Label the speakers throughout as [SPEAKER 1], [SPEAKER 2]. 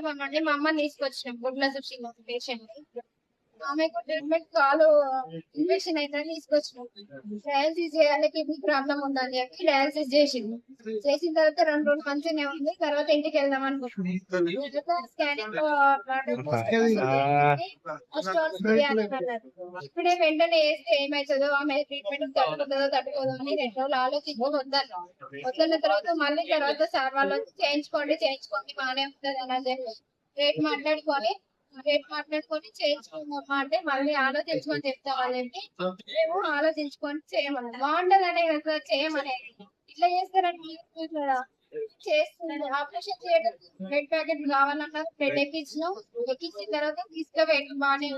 [SPEAKER 1] తీసుకురామండి మా అమ్మని తీసుకొచ్చిన గుడ్ల చూసి పేషెంట్. ఆమెకు ట్రీట్మెంట్ కాలు ఇన్ఫెక్షన్ అయితే తీసుకొచ్చినాం. డయాలసిస్ చేయాలి కిడ్నీ ప్రాబ్లం ఉందని చెప్పి డయాలసిస్ చేసింది. చేసిన తర్వాత రెండు రోజులు మంచిగానే ఉంది. తర్వాత ఇంటికి వెళ్దాం అనుకుంటున్నాం. స్కానింగ్ ఇప్పుడే వెంటనే వేస్తే ఏమవుతుందో ఆమె ట్రీట్మెంట్ తట్టుకుంటుందో తట్టుకోదో అని రెండు రోజులు ఆలోచించి వద్దను వద్దన్న తర్వాత మళ్ళీ తర్వాత సార్ వాళ్ళు వచ్చి చేయించుకోండి చేయించుకోండి బాగానే ఉంటుంది అని చెప్పి రేట్ మాట్లాడుకొని రేట్ మాట్లాడుకొని చేయించుకుందామా అంటే మళ్ళీ ఆలోచించుకొని చెప్తా వాళ్ళంటే మేము ఆలోచించుకొని చేయమని బాగుంటది అనే కదా చేయమనేది. ఇట్లా చేస్తారని కదా చేస్తుంది ఆపరేషన్ చేయడం బ్లడ్ ప్యాకెట్ కావాలన్నా బ్లడ్ ఎక్కించినాం ఎక్కించిన తర్వాత తీసుకుపోయి బాగానే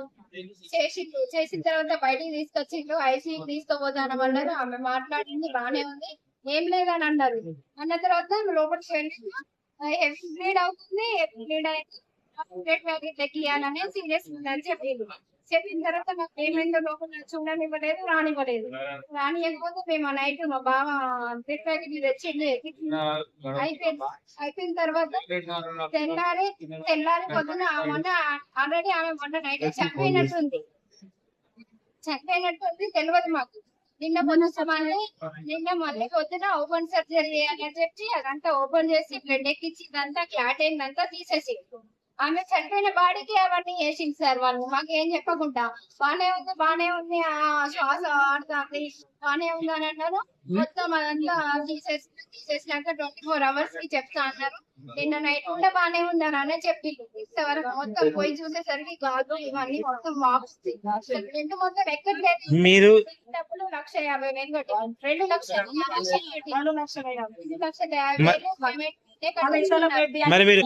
[SPEAKER 1] చేసి చేసిన తర్వాత బయటికి తీసుకొచ్చిండు ఐసీ తీసుకుపోతాను అన్నారు. ఆమె మాట్లాడింది బాగానే ఉంది. ఏం లేదని అన్నారు. అన్న తర్వాత లోపలికి వెళ్ళి హెవీ బ్లీడ్ అవుతుంది బ్లీడ్ అయితే చెప్పింది చెప్పిన తర్వాత నాకు ఏమైందో లోపల చూడనివ్వలేదు రానివ్వలేదు. రానియకపోతే మేము నైట్ మా బావ బ్లడ్ ప్యాకెట్ ఎక్కించిండు. అయిపోయింది. అయిపోయిన తర్వాత తెల్లారి తెల్లారి పొద్దున మొన్న ఆల్రెడీ ఆమె మొన్న నైట్ చనిపోయినట్టుంది. చనిపోయినట్టుంది తెలియదు మాకు. నిన్న పొద్దున మళ్ళీ నిన్న మళ్ళీ పొద్దున ఓపెన్ సర్జరీ అని చెప్పి అదంతా ఓపెన్ చేసి బ్లడ్ ఎక్కించి ఇదంతా క్లాట్ అయిందంతా తీసేసి ఆమె చనిపోయిన బాడీకి అవన్నీ వేసింది సార్ వాళ్ళు. మాకు ఏం చెప్పకుండా బానే ఉంది బానే ఉంది ఆ శ్వాస ఆడుతుంది బానే ఉంది అని అన్నారు. మొత్తం అదంతా తీసేసి తీసేసినాక ట్వంటీ ఫోర్ అవర్స్కి చెప్తా అన్నారు. నిన్న నైట్ కూడా బానే ఉంది అని చెప్పిండు. ఇంతవరకు మొత్తం పోయి చూసేసరికి గాజు ఇవన్నీ మొత్తం వాప్స్ రెండు మొత్తం ఎక్కట్లేదు
[SPEAKER 2] మీరు
[SPEAKER 1] డబ్బులు లక్ష యాభై వేలు కట్టాం రెండు లక్షలు. రెండు లక్షల యాభై వేలు.
[SPEAKER 2] మరి మీరు